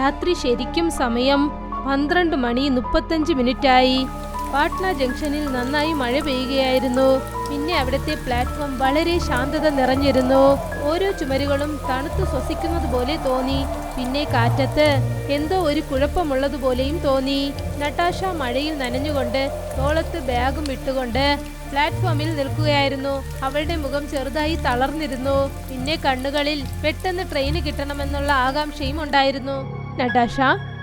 രാത്രി ശരിക്കും സമയം പന്ത്രണ്ട് മണി മുപ്പത്തഞ്ച് മിനിറ്റായി. പാട്ന ജംഗ്ഷനിൽ നന്നായി മഴ പെയ്യുകയായിരുന്നു. പിന്നെ അവിടുത്തെ പ്ലാറ്റ്ഫോം വളരെ ശാന്തത നിറഞ്ഞിരുന്നു. ഓരോ ചുമരുകളും തണുത്തു ശ്വസിക്കുന്നത് പോലെ തോന്നി. പിന്നെ കാറ്റത്ത് എന്തോ ഒരു കുഴപ്പമുള്ളതുപോലെയും തോന്നി. നട്ടാഷ മഴയിൽ നനഞ്ഞുകൊണ്ട് തോളത്ത് ബാഗും ഇട്ടുകൊണ്ട് പ്ലാറ്റ്ഫോമിൽ നിൽക്കുകയായിരുന്നു. അവളുടെ മുഖം ചെറുതായി തളർന്നിരുന്നു. പിന്നെ കണ്ണുകളിൽ പെട്ടെന്ന് ട്രെയിന് കിട്ടണമെന്നുള്ള ആകാംക്ഷയും ഉണ്ടായിരുന്നു. നട്ടാഷ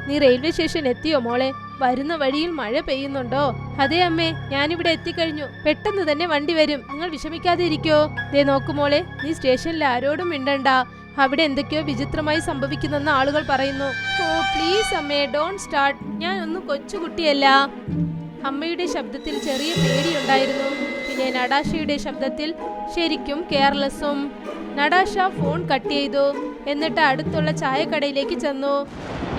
നീ റെയിൽവേ സ്റ്റേഷൻ എത്തിയോ മോളെ? വരുന്ന വഴിയിൽ മഴ പെയ്യുന്നുണ്ടോ? അതെ അമ്മേ ഞാനിവിടെ എത്തിക്കഴിഞ്ഞു. പെട്ടെന്ന് തന്നെ വണ്ടി വരും. നിങ്ങൾ വിഷമിക്കാതെ ഇരിക്കോ. ദേ നോക്കു മോളെ നീ സ്റ്റേഷനിൽ ആരോടും മിണ്ടണ്ട. അവിടെ എന്തൊക്കെയോ വിചിത്രമായി സംഭവിക്കുന്നെന്ന് ആളുകൾ പറയുന്നു. ഓ പ്ലീസ് അമ്മേ ഡോൺ സ്റ്റാർട്ട് ഞാൻ ഒന്നും കൊച്ചുകുട്ടിയല്ല. അമ്മയുടെ ശബ്ദത്തിൽ ചെറിയ പേടിയുണ്ടായിരുന്നു. പിന്നെ നടാഷയുടെ ശബ്ദത്തിൽ ശരിക്കും കെയർലെസ്സും നടാഷ ഫോൺ കട്ട് ചെയ്തു. എന്നിട്ട് അടുത്തുള്ള ചായക്കടയിലേക്ക് ചെന്നു.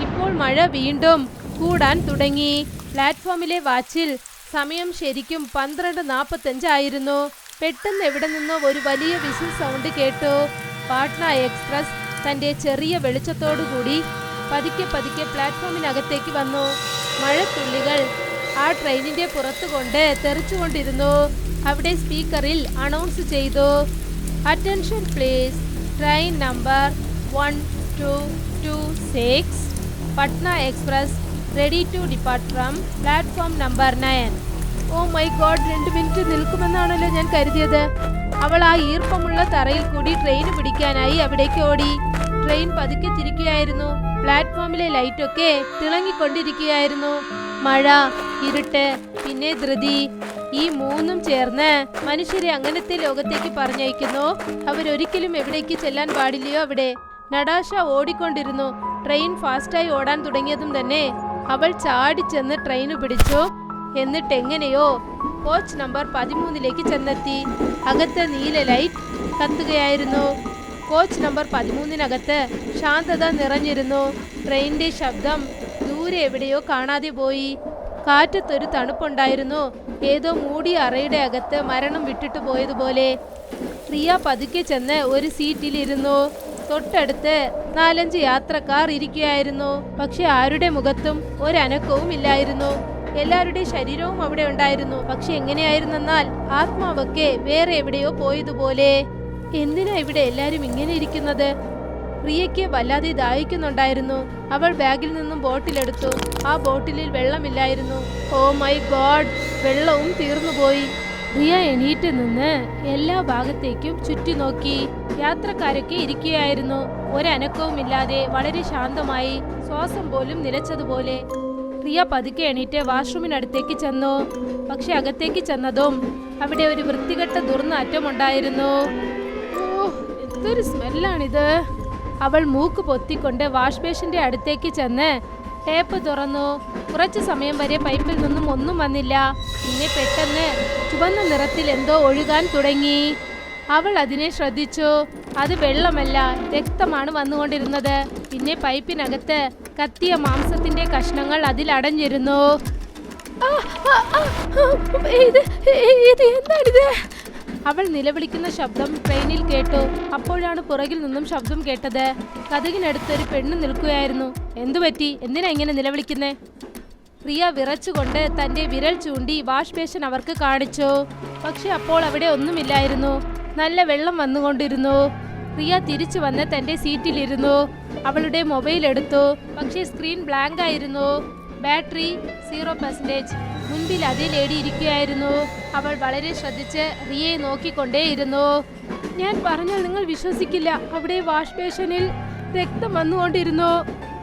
ഇപ്പോൾ മഴ വീണ്ടും കൂടാൻ തുടങ്ങി. പ്ലാറ്റ്ഫോമിലെ വാച്ചിൽ സമയം ശരിക്കും പന്ത്രണ്ട് നാൽപ്പത്തഞ്ചായിരുന്നു പെട്ടെന്ന് എവിടെ നിന്നോ ഒരു വലിയ വിസിൽ സൗണ്ട് കേട്ടു. പാട്ന എക്സ്പ്രസ് തന്റെ ചെറിയ വെളിച്ചത്തോടുകൂടി പതുക്കെ പതുക്കെ പ്ലാറ്റ്ഫോമിനകത്തേക്ക് വന്നു. മഴത്തുള്ളികൾ ആ ട്രെയിനിന്റെ പുറത്തുകൊണ്ട് തെറിച്ചുകൊണ്ടിരുന്നു. അവിടെ സ്പീക്കറിൽ അനൗൺസ് ചെയ്തു. Number one two two six Patna express ready to depart from platform number nine oh my god രണ്ട് മിനിറ്റ് നിൽക്കുമെന്നാണല്ലോ ഞാൻ കരുതിയത്. അവൾ ആ ഈർപ്പമുള്ള തറയിൽ കൂടി ട്രെയിൻ പിടിക്കാനായി അവിടേക്ക് ഓടി. ട്രെയിൻ പതുക്കെ തിരിക്കുകയായിരുന്നു. പ്ലാറ്റ്ഫോമിലെ ലൈറ്റൊക്കെ തിളങ്ങിക്കൊണ്ടിരിക്കുകയായിരുന്നു. മഴ ഇരുട്ട് പിന്നെ ധൃതി. ഈ മൂന്നും ചേർന്ന് മനുഷ്യരെ അങ്ങനത്തെ ലോകത്തേക്ക് പറഞ്ഞയക്കുന്നു. അവരൊരിക്കലും എവിടേക്ക് ചെല്ലാൻ പാടില്ലയോ അവിടെ? നടാശ ഓടിക്കൊണ്ടിരുന്നു. ട്രെയിൻ ഫാസ്റ്റായി ഓടാൻ തുടങ്ങിയതും തന്നെ അവൾ ചാടിച്ചെന്ന് ട്രെയിന് പിടിച്ചു. എന്നിട്ട് എങ്ങനെയോ കോച്ച് നമ്പർ പതിമൂന്നിലേക്ക് ചെന്നെത്തി. അകത്ത് നീല ലൈറ്റ് കത്തുകയായിരുന്നു. കോച്ച് നമ്പർ പതിമൂന്നിനകത്ത് ശാന്തത നിറഞ്ഞിരുന്നു. ട്രെയിനിന്റെ ശബ്ദം ദൂരെ എവിടെയോ കാണാതെ പോയി. കാറ്റത്തൊരു തണുപ്പുണ്ടായിരുന്നു. ഏതോ മൂടിയ അറയുടെ അകത്ത് മരണം വിട്ടിട്ട് പോയതുപോലെ. റിയ പതുക്കെ ചെന്ന് ഒരു സീറ്റിലിരുന്നു. തൊട്ടടുത്ത് നാലഞ്ച് യാത്രക്കാർ ഇരിക്കുകയായിരുന്നു. പക്ഷെ ആരുടെ മുഖത്തും ഒരനക്കവും ഇല്ലായിരുന്നു. എല്ലാവരുടെ ശരീരവും അവിടെ ഉണ്ടായിരുന്നു. പക്ഷെ എങ്ങനെയായിരുന്നെന്നാൽ ആത്മാവൊക്കെ വേറെ എവിടെയോ പോയതുപോലെ. എന്തിനാ ഇവിടെ എല്ലാരും ഇങ്ങനെ ഇരിക്കുന്നത്? റിയയ്ക്ക് വല്ലാതെ ദാഹിക്കുന്നുണ്ടായിരുന്നു. അവൾ ബാഗിൽ നിന്നും ബോട്ടിലെടുത്തു. ആ ബോട്ടിലിൽ വെള്ളമില്ലായിരുന്നു. ഓ മൈ ഗോഡ് വെള്ളവും തീർന്നുപോയി. റിയ എണീറ്റ് നിന്ന് എല്ലാ ഭാഗത്തേക്കും ചുറ്റി നോക്കി. യാത്രക്കാരൊക്കെ ഇരിക്കുകയായിരുന്നു. ഒരനക്കവുമില്ലാതെ വളരെ ശാന്തമായി ശ്വാസം പോലും നിലച്ചതുപോലെ. റിയ പതുക്കെ എണീറ്റ് വാഷ്റൂമിനടുത്തേക്ക് ചെന്നു. പക്ഷെ അകത്തേക്ക് ചെന്നതും അവിടെ ഒരു വൃത്തികെട്ട ദുർനാറ്റമുണ്ടായിരുന്നു. ഓ എന്തൊരു സ്മെല്ലാണിത്. അവൾ മൂക്ക് പൊത്തിക്കൊണ്ട് വാഷ് ബേസിന്റെ അടുത്തേക്ക് ചെന്ന് ടേപ്പ് തുറന്നു. കുറച്ചു സമയം വരെ പൈപ്പിൽ നിന്നും ഒന്നും വന്നില്ല. പിന്നെ പെട്ടെന്ന് ചുവന്ന നിറത്തിൽ എന്തോ ഒഴുകാൻ തുടങ്ങി. അവൾ അതിനെ ശ്രദ്ധിച്ചു. അത് വെള്ളമല്ല രക്തമാണ് വന്നുകൊണ്ടിരുന്നത്. പിന്നെ പൈപ്പിനകത്ത് കത്തിയ മാംസത്തിന്റെ കഷ്ണങ്ങൾ അതിൽ അടഞ്ഞിരുന്നു. ഇത് എന്താണിത്? അവൾ നിലവിളിക്കുന്ന ശബ്ദം ട്രെയിനിൽ കേട്ടു. അപ്പോഴാണ് പുറകിൽ നിന്നും ശബ്ദം കേട്ടത്. കഥകിനടുത്ത് ഒരു പെണ്ണ് നിൽക്കുകയായിരുന്നു. എന്തു പറ്റി? എന്തിനാ ഇങ്ങനെ നിലവിളിക്കുന്നേ? റിയ വിറച്ചുകൊണ്ട് തന്റെ വിരൽ ചൂണ്ടി വാഷ് ബേഷൻ അവർക്ക് കാണിച്ചു. പക്ഷെ അപ്പോൾ അവിടെ ഒന്നുമില്ലായിരുന്നു. നല്ല വെള്ളം വന്നുകൊണ്ടിരുന്നു. റിയ തിരിച്ചു വന്ന് തന്റെ സീറ്റിലിരുന്നു. അവളുടെ മൊബൈൽ എടുത്തു. പക്ഷേ സ്ക്രീൻ ബ്ലാങ്ക് ആയിരുന്നു ബാറ്ററി സീറോ പെർസെന്റേജ്. മുൻപിൽ അതേ ലേഡി ഇരിക്കുകയായിരുന്നു. അവൾ വളരെ ശ്രദ്ധിച്ച് റിയയെ നോക്കിക്കൊണ്ടേയിരുന്നു. ഞാൻ പറഞ്ഞാൽ നിങ്ങൾ വിശ്വസിക്കില്ല. അവിടെ വാഷ് ബേഷനിൽ രക്തം വന്നുകൊണ്ടിരുന്നു.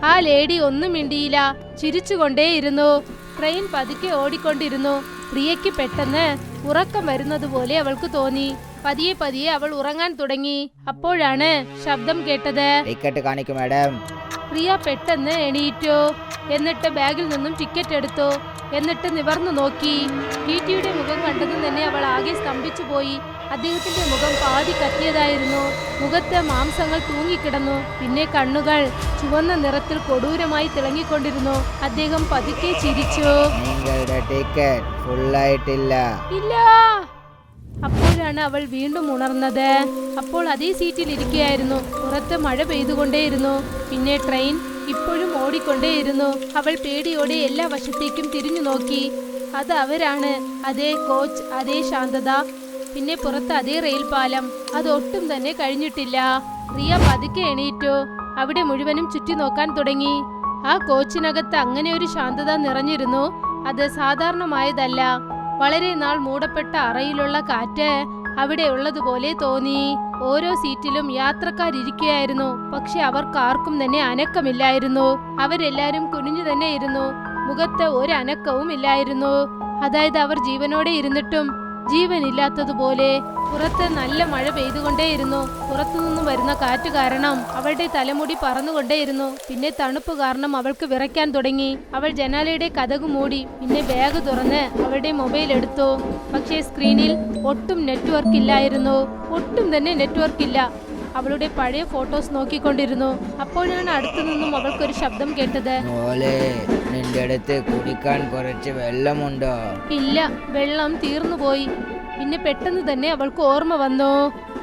ആ ലേഡി ഒന്നും മിണ്ടിയില്ല. ചിരിച്ചുകൊണ്ടേയിരുന്നു. ട്രെയിൻ പതുക്കെ ഓടിക്കൊണ്ടിരുന്നു. റിയയ്ക്ക് പെട്ടെന്ന് ഉറക്കം വരുന്നത് പോലെ അവൾക്ക് തോന്നി. പതിയെ പതിയെ അവൾ ഉറങ്ങാൻ തുടങ്ങി. അപ്പോഴാണ് ശബ്ദം കേട്ടത്. ടിക്കറ്റ് കാണിക്കും മാഡം. പ്രിയ പെട്ടെന്ന് എണീറ്റു. എന്നിട്ട് ബാഗിൽ നിന്നും ടിക്കറ്റ് എടുത്തു. എന്നിട്ട് നിവർന്നു നോക്കി. ടി ടിയുടെ മുഖം കണ്ടതും തന്നെ അവൾ ആകെ സ്തംഭിച്ചു പോയി. അദ്ദേഹത്തിന്റെ മുഖം പാതി കത്തിയതായിരുന്നു. മുഖത്തെ മാംസങ്ങൾ തൂങ്ങിക്കിടന്നു. പിന്നെ കണ്ണുകൾ ചുവന്ന നിറത്തിൽ കൊടൂരമായി തിളങ്ങിക്കൊണ്ടിരുന്നു. അദ്ദേഹം പതുക്കെ ചിരിച്ചു. ഇല്ല. അപ്പോഴാണ് അവൾ വീണ്ടും ഉണർന്നത്. അപ്പോൾ അതേ സീറ്റിൽ ഇരിക്കുകയായിരുന്നു പുറത്ത് മഴ പെയ്തുകൊണ്ടേയിരുന്നു. പിന്നെ ട്രെയിൻ ഇപ്പോഴും ഓടിക്കൊണ്ടേയിരുന്നു. അവൾ പേടിയോടെ എല്ലാ വശത്തേക്കും തിരിഞ്ഞു നോക്കി. അത് അവരാണ്. അതേ കോച്ച് അതേ ശാന്തത. പിന്നെ പുറത്ത് അതേ റെയിൽ പാലം അത് ഒട്ടും തന്നെ കഴിഞ്ഞിട്ടില്ല. റിയ പതുക്കെ എണീറ്റു. അവിടെ മുഴുവനും ചുറ്റി നോക്കാൻ തുടങ്ങി. ആ കോച്ചിനകത്ത് അങ്ങനെ ഒരു ശാന്തത നിറഞ്ഞിരുന്നു. അത് സാധാരണമായതല്ല. വളരെ നാൾ മൂടപ്പെട്ട അറയിലുള്ള കാറ്റ് അവിടെ ഉള്ളതുപോലെ തോന്നി. ഓരോ സീറ്റിലും യാത്രക്കാരിയ്ക്കുകയായിരുന്നു പക്ഷെ അവർക്ക് ആർക്കും തന്നെ അനക്കമില്ലായിരുന്നു. അവരെല്ലാരും കുനിഞ്ഞു തന്നെ ഇരുന്നു മുഖത്ത് ഒരു ഇല്ലായിരുന്നു അതായത് അവർ ജീവനോടെ ഇരുന്നിട്ടും ജീവനില്ലാത്തതുപോലെ പുറത്ത് നല്ല മഴ പെയ്തുകൊണ്ടേയിരുന്നു. പുറത്തുനിന്നും വരുന്ന കാറ്റ് കാരണം അവളുടെ തലമുടി പറന്നുകൊണ്ടേയിരുന്നു. പിന്നെ തണുപ്പ് കാരണം അവൾക്ക് വിറയ്ക്കാൻ തുടങ്ങി. അവൾ ജനാലയുടെ കഥക് മൂടി പിന്നെ ബാഗ് തുറന്ന് അവളുടെ മൊബൈൽ എടുത്തു. പക്ഷേ സ്ക്രീനിൽ ഒട്ടും നെറ്റ്വർക്ക് ഇല്ലായിരുന്നു. ഒട്ടും തന്നെ നെറ്റ്വർക്ക് ഇല്ല. അവളുടെ പഴയ ഫോട്ടോസ് നോക്കിക്കൊണ്ടിരുന്നു. അപ്പോഴാണ് അടുത്തു നിന്നും അവൾക്കൊരു ശബ്ദം കേട്ടത്. നിന്റെ അടുത്ത് കുടിക്കാൻ കുറച്ച് വെള്ളമുണ്ടോ? ഇല്ല വെള്ളം തീർന്നുപോയി പിന്നെ പെട്ടെന്ന് തന്നെ അവൾക്ക് ഓർമ്മ വന്നു.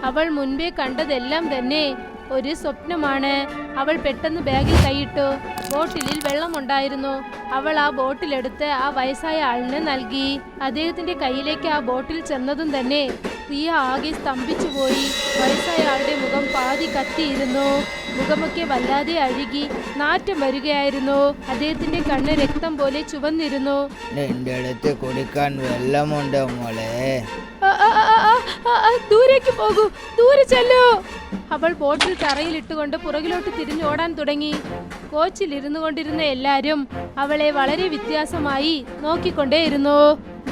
അവൾ മുൻപേ കണ്ടതെല്ലാം തന്നെ ഒരു സ്വപ്നമാണ്. അവൾ പെട്ടെന്ന് ബാഗിൽ കൈയിട്ടു. ബോട്ടിലിൽ വെള്ളമുണ്ടായിരുന്നു. അവൾ ആ ബോട്ടിലെടുത്ത് ആ വയസ്സായ ആളിന് നൽകി. അദ്ദേഹത്തിന്റെ കയ്യിലേക്ക് ആ ബോട്ടിൽ ചെന്നതും തന്നെ റിയ ആകെ സ്തംഭിച്ചുപോയി. വയസ്സായ ആളുടെ മുഖം പാതി കത്തിയിരുന്നു. മുഖമൊക്കെ വല്ലാതെ അഴുകി നാറ്റം വരികയായിരുന്നു. അദ്ദേഹത്തിന്റെ കണ്ണ് രക്തം പോലെ ചുവന്നിരുന്നു. നിന്റെ അടുത്ത് കുടിക്കാൻ വെള്ളമുണ്ടോ മോളെ? ദൂരേക്ക് പോകൂ ദൂരെ ചെല്ലോ. അവൾ ബോട്ടിൽ തറയിലിട്ടുകൊണ്ട് പുറകിലോട്ട് തിരിഞ്ഞോടാൻ തുടങ്ങി. കോച്ചിൽ ഇരുന്നു കൊണ്ടിരുന്ന എല്ലാരും അവളെ വളരെ വ്യത്യാസമായി നോക്കിക്കൊണ്ടേയിരുന്നു.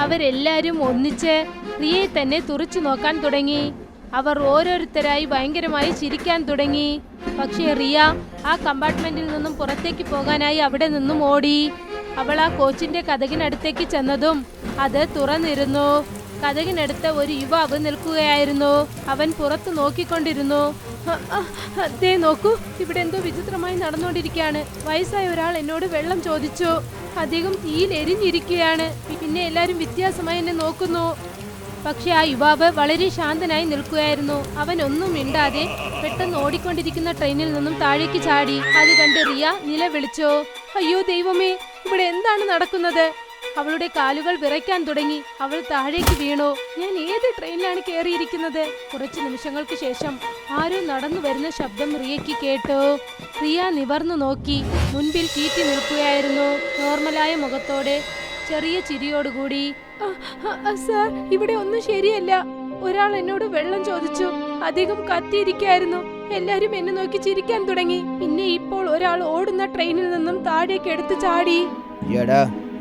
അവരെല്ലാരും ഒന്നിച്ച് റിയയെ തന്നെ തുറച്ചു നോക്കാൻ തുടങ്ങി. അവർ ഓരോരുത്തരായി ഭയങ്കരമായി ചിരിക്കാൻ തുടങ്ങി. പക്ഷേ റിയ ആ കമ്പാർട്ട്മെന്റിൽ നിന്നും പുറത്തേക്ക് പോകാനായി അവിടെ നിന്നും ഓടി. അവൾ ആ കോച്ചിന്റെ കഥകിനടുത്തേക്ക് ചെന്നതും അത് തുറന്നിരുന്നു. കഥകിനടുത്ത് ഒരു യുവാവ് നിൽക്കുകയായിരുന്നു. അവൻ പുറത്ത് നോക്കിക്കൊണ്ടിരുന്നു. അ, അ, അ, ദേ നോക്കൂ ഇവിടെ എന്തോ വിചിത്രമായി നടന്നുകൊണ്ടിരിക്കുകയാണ്. വയസ്സായ ഒരാൾ എന്നോട് വെള്ളം ചോദിച്ചു. അദ്ദേഹം തീയിൽ എരിഞ്ഞിരിക്കുകയാണ്. പിന്നെ എല്ലാവരും വ്യത്യാസമായി എന്നെ നോക്കുന്നു. പക്ഷെ ആ യുവാവ് വളരെ ശാന്തനായി നിൽക്കുകയായിരുന്നു. അവൻ ഒന്നും മിണ്ടാതെ പെട്ടെന്ന് ഓടിക്കൊണ്ടിരിക്കുന്ന ട്രെയിനിൽ നിന്നും താഴേക്ക് ചാടി. അത് കണ്ട് റിയ നില വിളിച്ചോ അയ്യോ ദൈവമേ ഇവിടെ എന്താണ് നടക്കുന്നത്? അവളുടെ കാലുകൾ വിറയ്ക്കാൻ തുടങ്ങി. അവൾ താഴേക്ക് വീണു. ഞാൻ ഏത് ട്രെയിനിലാണ് കയറിയിരിക്കുന്നത്? കുറച്ച് നിമിഷങ്ങൾക്ക് ശേഷം ആരോ നടന്നു വരുന്ന ശബ്ദം റിയയ്ക്ക് കേട്ടു. റിയ നിവർന്നു നോക്കി. മുൻപിൽ കീറ്റി നിൽക്കുകയായിരുന്നു. നോർമലായ മുഖത്തോടെ ചെറിയ ചിരിയോടുകൂടി "ആ, ആ, ആ, സാർ ഇവിടെ ഒന്നും ശരിയല്ല. ഒരാൾ എന്നോട് വെള്ളം ചോദിച്ചു. അധികം കത്തിയിരിക്കായിരുന്നു. എല്ലാരും എന്നെ നോക്കി ചിരിക്കാൻ തുടങ്ങി. പിന്നെ ഇപ്പോൾ ഒരാൾ ഓടുന്ന ട്രെയിനിൽ നിന്നും താഴേക്ക് എടുത്തു ചാടി.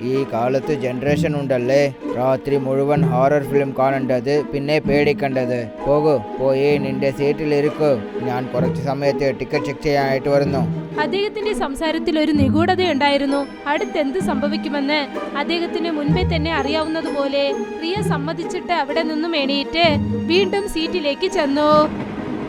ഈ കാലത്ത് ജനറേഷൻ ഉണ്ടല്ലേ? രാത്രി മുഴുവൻ ഹൊറർ ഫിലിം കാണേണ്ടത് പിന്നെ പേടിക്കേണ്ടത്. പോകൂ പോയി നിന്റെ സീറ്റിൽ ഇരിക്കൂ. ഞാൻ കുറച്ച് സമയത്ത് ടിക്കറ്റ് ചെക്ക് ചെയ്യാനായിട്ട് വരുന്നു. അദ്ദേഹത്തിന്റെ സംസാരത്തിൽ ഒരു നിഗൂഢതയുണ്ടായിരുന്നു അടുത്തെന്ത് സംഭവിക്കുമെന്ന് അദ്ദേഹത്തിന് മുൻപേ തന്നെ അറിയാവുന്നതുപോലെ റിയ സമ്മതിച്ചിട്ട് അവിടെ നിന്നും എണീറ്റ് വീണ്ടും സീറ്റിലേക്ക് ചെന്നു.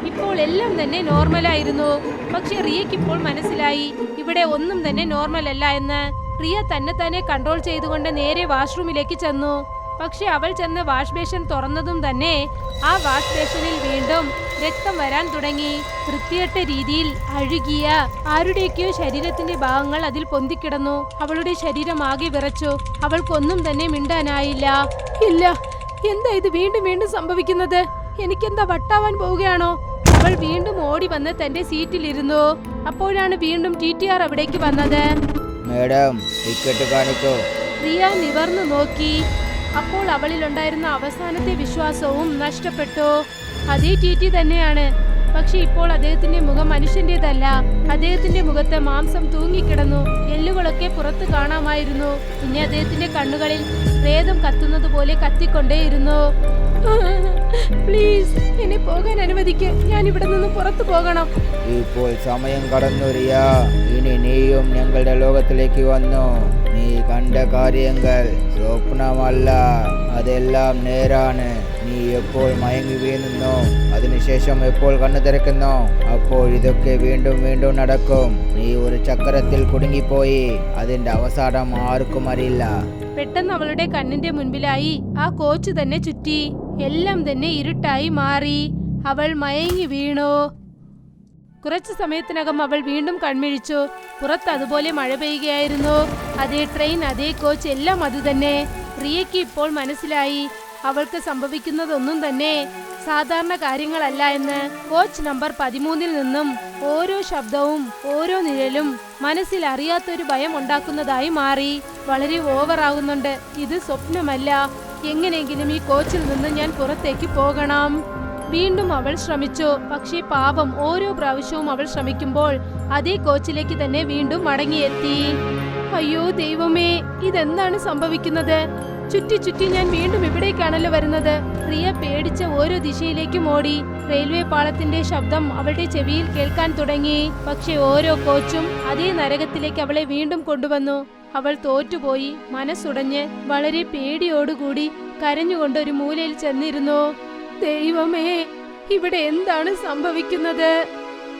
ഇപ്പോൾ എല്ലാം തന്നെ നോർമലായിരുന്നു പക്ഷെ റിയയ്ക്ക് ഇപ്പോൾ മനസ്സിലായി. ഇവിടെ ഒന്നും തന്നെ നോർമൽ അല്ല എന്ന്. റിയ തന്നെ തന്നെ കൺട്രോൾ ചെയ്തുകൊണ്ട് നേരെ വാഷ്റൂമിലേക്ക് ചെന്നു. പക്ഷെ അവൾ ചെന്ന് വാഷ് ബേഷൻ തുറന്നതും തന്നെ ആ വാഷ് ബേഷനിൽ വീണ്ടും രക്തം വരാൻ തുടങ്ങി. വൃത്തികെട്ട രീതിയിൽ അഴുകിയ ആരുടെയൊക്കെയോ ശരീരത്തിന്റെ ഭാഗങ്ങൾ അതിൽ പൊന്തിക്കിടന്നു. അവളുടെ ശരീരം ആകെ വിറച്ചു. അവൾക്കൊന്നും തന്നെ മിണ്ടാനായില്ല. ഇല്ല എന്താ ഇത് വീണ്ടും വീണ്ടും സംഭവിക്കുന്നത്? എനിക്കെന്താ വട്ടാവാൻ പോവുകയാണോ? അവൾ വീണ്ടും ഓടി വന്ന് തന്റെ സീറ്റിലിരുന്നു അപ്പോഴാണ് വീണ്ടും ടി ടി ആർ അവിടേക്ക് വന്നത്. Madam ticket കാണിക്കോ. റിയ നിവർന്നു നോക്കി. അപ്പോൾ അവളിൽ ഉണ്ടായിരുന്ന അവസാനത്തെ വിശ്വാസവും നഷ്ടപ്പെട്ടു. അതേ ടി ടി തന്നെയാണ്. പക്ഷെ ഇപ്പോൾ അദ്ദേഹത്തിന്റെ മുഖം മനുഷ്യന്റേതല്ല അദ്ദേഹത്തിന്റെ മുഖത്തെ മാംസം തൂങ്ങിക്കിടന്നു. എല്ലുകളൊക്കെ പുറത്തു കാണാമായിരുന്നു. പിന്നെ അദ്ദേഹത്തിന്റെ കണ്ണുകളിൽ പ്രേതം കത്തുന്നത് പോലെ കത്തിക്കൊണ്ടേയിരുന്നു. പോകാൻ അനുവദിക്ക്. ഞാൻ ഇവിടെ നിന്ന് പുറത്തു പോകണം. ഇപ്പോൾ സമയം കടന്നുരിയ ഇനി നീയും ഞങ്ങളുടെ ലോകത്തിലേക്ക് വന്നു. നീ കണ്ട കാര്യങ്ങൾ സ്വപ്നമല്ല അതെല്ലാം നേരാണ്. നീ എപ്പോൾ മയങ്ങി വീഴുന്നു? അതിനുശേഷം എപ്പോൾ കണ്ണു തിരക്കുന്നു? അപ്പോൾ ഇതൊക്കെ വീണ്ടും വീണ്ടും നടക്കും. നീ ഒരു ചക്രത്തിൽ കുടുങ്ങിപ്പോയി. അതിന്റെ അവസാനം ആർക്കും അറിയില്ല. പെട്ടെന്ന് അവളുടെ കണ്ണിന്റെ മുൻപിലായി ആ കോച്ച് തന്നെ ചുറ്റി. എല്ലാം തന്നെ ഇരുട്ടായി മാറി. അവൾ മയങ്ങി വീണു. കുറച്ചു സമയത്തിനകം അവൾ വീണ്ടും കൺമിഴിച്ചു. പുറത്ത് അതുപോലെ മഴ പെയ്യുകയായിരുന്നു. അതേ ട്രെയിൻ അതേ കോച്ച് എല്ലാം അതുതന്നെ. റിയയ്ക്ക് ഇപ്പോൾ മനസ്സിലായി. അവൾക്ക് സംഭവിക്കുന്നതൊന്നും തന്നെ സാധാരണ കാര്യങ്ങളല്ല എന്ന് കോച്ച് നമ്പർ പതിമൂന്നിൽ നിന്നും ഓരോ ശബ്ദവും ഓരോ നിഴലും മനസ്സിൽ അറിയാത്തൊരു ഭയം ഉണ്ടാക്കുന്നതായി മാറി. വളരെ ഓവറാകുന്നുണ്ട് ഇത് സ്വപ്നമല്ല. എങ്ങനെയെങ്കിലും ഈ കോച്ചിൽ നിന്ന് ഞാൻ പുറത്തേക്ക് പോകണം. വീണ്ടും അവൾ ശ്രമിച്ചു. പക്ഷേ പാപം ഓരോ പ്രാവശ്യവും അവൾ ശ്രമിക്കുമ്പോൾ അതേ കോച്ചിലേക്ക് തന്നെ വീണ്ടും മടങ്ങിയെത്തി. അയ്യോ ദൈവമേ ഇതെന്താണ് സംഭവിക്കുന്നത്? ചുറ്റി ചുറ്റി ഞാൻ വീണ്ടും ഇവിടേക്കാണല്ലോ വരുന്നത്. പ്രിയ പേടിച്ച ഓരോ ദിശയിലേക്കും ഓടി. റെയിൽവേ പാളത്തിന്റെ ശബ്ദം അവളുടെ ചെവിയിൽ കേൾക്കാൻ തുടങ്ങി. പക്ഷെ ഓരോ കോച്ചും അതേ നരകത്തിലേക്ക് അവളെ വീണ്ടും കൊണ്ടുവന്നു. അവൾ തോറ്റുപോയി. മനസ്സുടഞ്ഞ് വളരെ പേടിയോടുകൂടി കരഞ്ഞുകൊണ്ട് ഒരു മൂലയിൽ ചെന്നിരുന്നു. ദൈവമേ ഇവിടെ എന്താണ് സംഭവിക്കുന്നത്?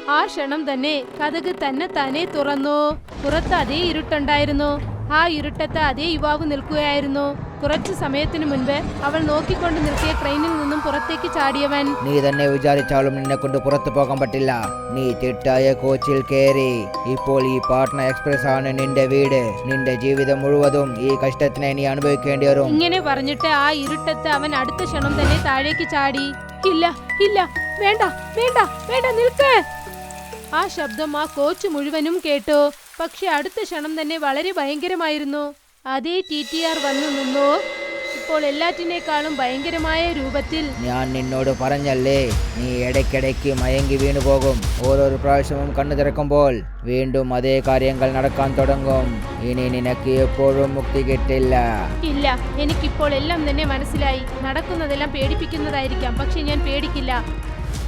ആ ക്ഷണം തന്നെ കഥക് തന്നെ തന്നെ തുറന്നു. പുറത്ത് അതേ ഇരുട്ടുണ്ടായിരുന്നു. ആ ഇരുട്ടത്ത് അതേ യുവാവ് നിൽക്കുകയായിരുന്നു. കുറച്ചു സമയത്തിനു മുൻപ് അവൾ നോക്കിക്കൊണ്ട് നിൽക്കിയ ട്രെയിനിൽ നിന്നും പുറത്തേക്ക് ചാടിയവൻ. നീ തന്നെ വിചാരിച്ചാലും നിന്നെ കൊണ്ട് പുറത്തു പോകാൻ പറ്റില്ല. നീ തെറ്റായ കോച്ചിൽ കയറി. ഇപ്പോൾ ഈ പാട്ന എക്സ്പ്രസ് ആണ് നിന്റെ വീട്. നിന്റെ ജീവിതം മുഴുവതും ഈ കഷ്ടത്തിനെ നീ അനുഭവിക്കേണ്ടി വരും. ഇങ്ങനെ പറഞ്ഞിട്ട് ആ ഇരുട്ടത്ത് അവൻ അടുത്ത ക്ഷണം തന്നെ താഴേക്ക് ചാടി. ഇല്ല ഇല്ല വേണ്ട വേണ്ട വേണ്ട നിൽക്ക്. ആ ശബ്ദം ആ കോച്ച് മുഴുവനും കേട്ടു. പക്ഷെ അടുത്ത ക്ഷണം തന്നെ വളരെ ഭയങ്കരമായിരുന്നു. അതേ ടി ടി ആർ വന്നു നിന്നു? ഇപ്പോൾ എല്ലാറ്റിനേക്കാളും ഭയങ്കരമായ രൂപത്തിൽ. ഞാൻ നിന്നോട് പറഞ്ഞല്ലേ നീ ഇടയ്ക്കിടയ്ക്ക് മയങ്കി വീണു പോകും. ഓരോ പ്രാവശ്യവും കണ്ണു തുറക്കുമ്പോൾ വീണ്ടും അതേ കാര്യങ്ങൾ നടക്കാൻ തുടങ്ങും. ഇനി നിനക്ക് എപ്പോഴും മുക്തി കിട്ടില്ല. ഇല്ല എനിക്കിപ്പോൾ എല്ലാം തന്നെ മനസ്സിലായി. നടക്കുന്നതെല്ലാം പേടിപ്പിക്കുന്നതായിരിക്കാം പക്ഷെ ഞാൻ പേടിക്കില്ല.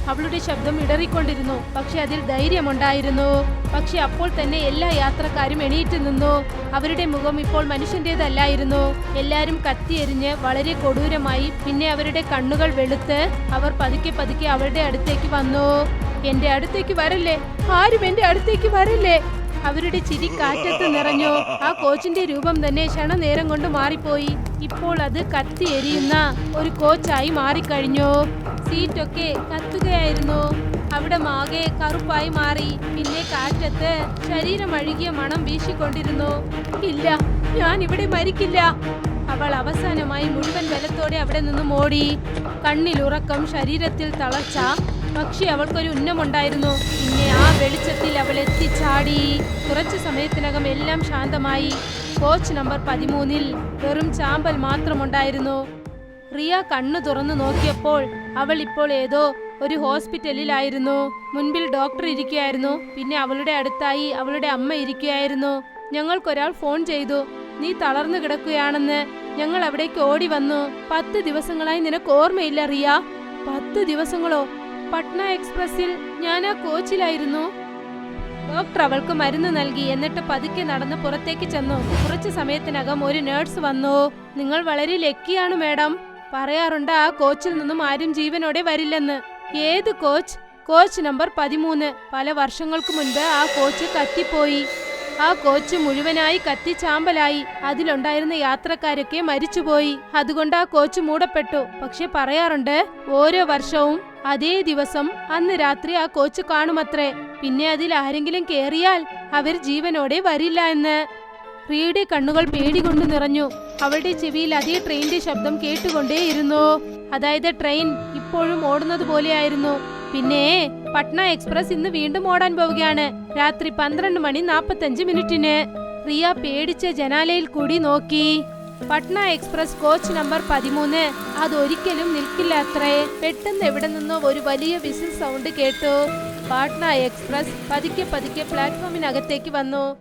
അവളുടെ ശബ്ദം ഇടറിക്കൊണ്ടിരുന്നു. പക്ഷെ അതിൽ ധൈര്യമുണ്ടായിരുന്നു. പക്ഷെ അപ്പോൾ തന്നെ എല്ലാ യാത്രക്കാരും എണീറ്റ് നിന്നു. അവരുടെ മുഖം ഇപ്പോൾ മനുഷ്യന്റേതല്ലായിരുന്നു. എല്ലാരും കത്തിയെരിഞ്ഞ് വളരെ കൊടൂരമായി പിന്നെ അവരുടെ കണ്ണുകൾ വെളുത്ത് അവർ പതുക്കെ പതുക്കെ അവളുടെ അടുത്തേക്ക് വന്നു. എന്റെ അടുത്തേക്ക് വരല്ലേ? ആരും എന്റെ അടുത്തേക്ക് വരല്ലേ? അവരുടെ ചിരി കാറ്റത്ത് നിറഞ്ഞു. ആ കോച്ചിന്റെ രൂപം തന്നെ ക്ഷണനേരം കൊണ്ട് മാറിപ്പോയി. ഇപ്പോൾ അത് കത്തി എരിയുന്ന ഒരു കോച്ചായി മാറിക്കഴിഞ്ഞു. സീറ്റൊക്കെ കത്തുകയായിരുന്നു. അവിടെ മാകെ കറുപ്പായി മാറി. പിന്നെ കാറ്റത്ത് ശരീരം അഴുകിയ മണം വീശിക്കൊണ്ടിരുന്നു. ഇല്ല ഞാൻ ഇവിടെ മരിക്കില്ല. അവൾ അവസാനമായി മുഴുവൻ ബലത്തോടെ അവിടെ നിന്ന് മോടി കണ്ണിലുറക്കം ശരീരത്തിൽ തളർച്ച പക്ഷെ അവൾക്കൊരു ഉന്നമുണ്ടായിരുന്നു. പിന്നെ ആ വെളിച്ചത്തിൽ അവൾ എത്തിച്ചാടി കുറച്ചു സമയത്തിനകം എല്ലാം ശാന്തമായി. കോച്ച് നമ്പർ പതിമൂന്നിൽ വെറും ചാമ്പൽ മാത്രമുണ്ടായിരുന്നു. റിയ കണ്ണു തുറന്നു നോക്കിയപ്പോൾ അവൾ ഇപ്പോൾ ഏതോ ഒരു ഹോസ്പിറ്റലിലായിരുന്നു. മുൻപിൽ ഡോക്ടർ ഇരിക്കുകയായിരുന്നു. പിന്നെ അവളുടെ അടുത്തായി അവളുടെ അമ്മ ഇരിക്കുകയായിരുന്നു. ഞങ്ങൾക്കൊരാൾ ഫോൺ ചെയ്തു. നീ തളർന്നു കിടക്കുകയാണെന്ന് ഞങ്ങൾ അവിടേക്ക് ഓടി വന്നു. പത്ത് ദിവസങ്ങളായി നിനക്ക് ഓർമ്മയില്ല റിയ? പത്ത് ദിവസങ്ങളോ? പട്ന എക്സ്പ്രസിൽ ഞാൻ ആ കോച്ചിലായിരുന്നു. ഡോക്ടർ അവൾക്ക് മരുന്ന് നൽകി. എന്നിട്ട് പതുക്കെ നടന്ന് പുറത്തേക്ക് ചെന്നു. കുറച്ചു സമയത്തിനകം ഒരു നേഴ്സ് വന്നു. നിങ്ങൾ വളരെ ലക്കിയാണ് മേഡം. പറയാറുണ്ട് ആ കോച്ചിൽ നിന്നും ആരും ജീവനോടെ വരില്ലെന്ന്. ഏത് കോച്ച്? കോച്ച് നമ്പർ പതിമൂന്ന്. പല വർഷങ്ങൾക്ക് മുൻപ് ആ കോച്ച് കത്തിപ്പോയി. ആ കോച്ച് മുഴുവനായി കത്തിച്ചാമ്പലായി. അതിലുണ്ടായിരുന്ന യാത്രക്കാരൊക്കെ മരിച്ചുപോയി. അതുകൊണ്ട് ആ കോച്ച് മൂടപ്പെട്ടു. പക്ഷെ പറയാറുണ്ട് ഓരോ വർഷവും അതേ ദിവസം അന്ന് രാത്രി ആ കോച്ച് കാണുമത്രേ. പിന്നെ അതിൽ ആരെങ്കിലും കേറിയാൽ അവർ ജീവനോടെ വരില്ല എന്ന്. റീയുടെ കണ്ണുകൾ പേടി കൊണ്ട് നിറഞ്ഞു. അവളുടെ ചെവിയിൽ അതേ ട്രെയിനിന്റെ ശബ്ദം കേട്ടുകൊണ്ടേയിരുന്നു. അതായത് ട്രെയിൻ ഇപ്പോഴും ഓടുന്നത് പോലെയായിരുന്നു. പിന്നെ പട്ന എക്സ്പ്രസ് ഇന്ന് വീണ്ടും ഓടാൻ പോവുകയാണ്. രാത്രി പന്ത്രണ്ട് മണി നാപ്പത്തഞ്ച് മിനിറ്റിന്. റിയ പേടിച്ച ജനാലയിൽ കൂടി നോക്കി. പട്ന എക്സ്പ്രസ് കോച്ച് നമ്പർ പതിമൂന്ന്. അതൊരിക്കലും നിൽക്കില്ല അത്രേ പെട്ടെന്ന് എവിടെ നിന്നോ ഒരു വലിയ വിസിൽ സൗണ്ട് കേട്ടു. പാട്ന എക്സ്പ്രസ് പതുക്കെ പതുക്കെ പ്ലാറ്റ്ഫോമിനകത്തേക്ക് വന്നു.